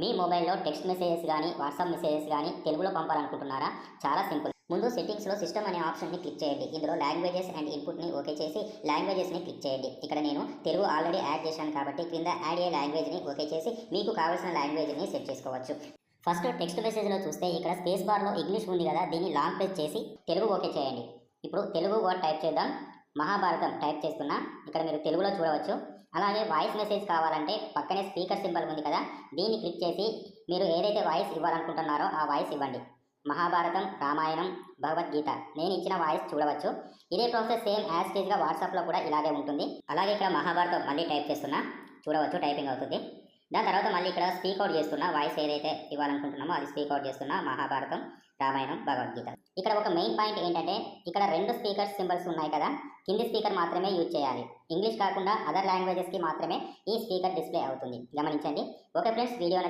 మీ మొబైల్లో text messages కానీ WhatsApp messages కానీ తెలుగులో పంపాలనుకుంటున్నారా? చాలా సింపుల్. ముందు సెట్టింగ్స్లో సిస్టమ్ అనే ఆప్షన్ని క్లిక్ చేయండి. ఇందులో లాంగ్వేజెస్ అండ్ ఇన్పుట్ని ఓకే చేసి లాంగ్వేజెస్ని క్లిక్ చేయండి. ఇక్కడ నేను తెలుగు ఆల్రెడీ యాడ్ చేశాను కాబట్టి క్రింద యాడ్ ఏ లాంగ్వేజ్ని ఓకే చేసి మీకు కావాల్సిన లాంగ్వేజ్ని సెట్ చేసుకోవచ్చు. ఫస్ట్ టెక్స్ట్ మెసేజ్లో చూస్తే ఇక్కడ స్పేస్ బార్లో ఇంగ్లీష్ ఉంది కదా దీన్ని లాంగ్ ప్రెస్ చేసి తెలుగు ఓకే చేయండి. ఇప్పుడు తెలుగు వర్డ్ టైప్ చేద్దాం. మహాభారతం టైప్ చేస్తున్నా. ఇక్కడ మీరు తెలుగులో చూడవచ్చు. అలాగే వాయిస్ మెసేజ్ కావాలంటే పక్కనే స్పీకర్ సింబల్ ఉంది కదా దీన్ని క్లిక్ చేసి మీరు ఏదైతే వాయిస్ ఇవ్వాలనుకుంటున్నారో ఆ వాయిస్ ఇవ్వండి. మహాభారతం రామాయణం భగవద్గీత. నేను ఇచ్చిన వాయిస్ చూడవచ్చు. ఇదే ప్రాసెస్ సేమ్ యాజ్ స్టేజ్గా వాట్సాప్లో కూడా ఇలాగే ఉంటుంది. అలాగే ఇక్కడ మహాభారతం మళ్ళీ టైప్ చేస్తున్నా. చూడవచ్చు టైపింగ్ అవుతుంది. దాని తర్వాత మళ్ళీ ఇక్కడ స్పీక్ అవుట్ చేస్తున్న వాయిస్ ఏదైతే ఇవ్వాలనుకుంటున్నామో అది స్పీక్ అవుట్ చేస్తున్న మహాభారతం రామాయణం భగవద్గీత. ఇక్కడ ఒక మెయిన్ పాయింట్ ఏంటంటే ఇక్కడ రెండు స్పీకర్స్ సింబల్స్ ఉన్నాయి కదా కింది స్పీకర్ మాత్రమే యూజ్ చేయాలి. ఇంగ్లీష్ కాకుండా అదర్ లాంగ్వేజెస్కి మాత్రమే ఈ స్పీకర్ డిస్ప్లే అవుతుంది. గమనించండి. Okay friends video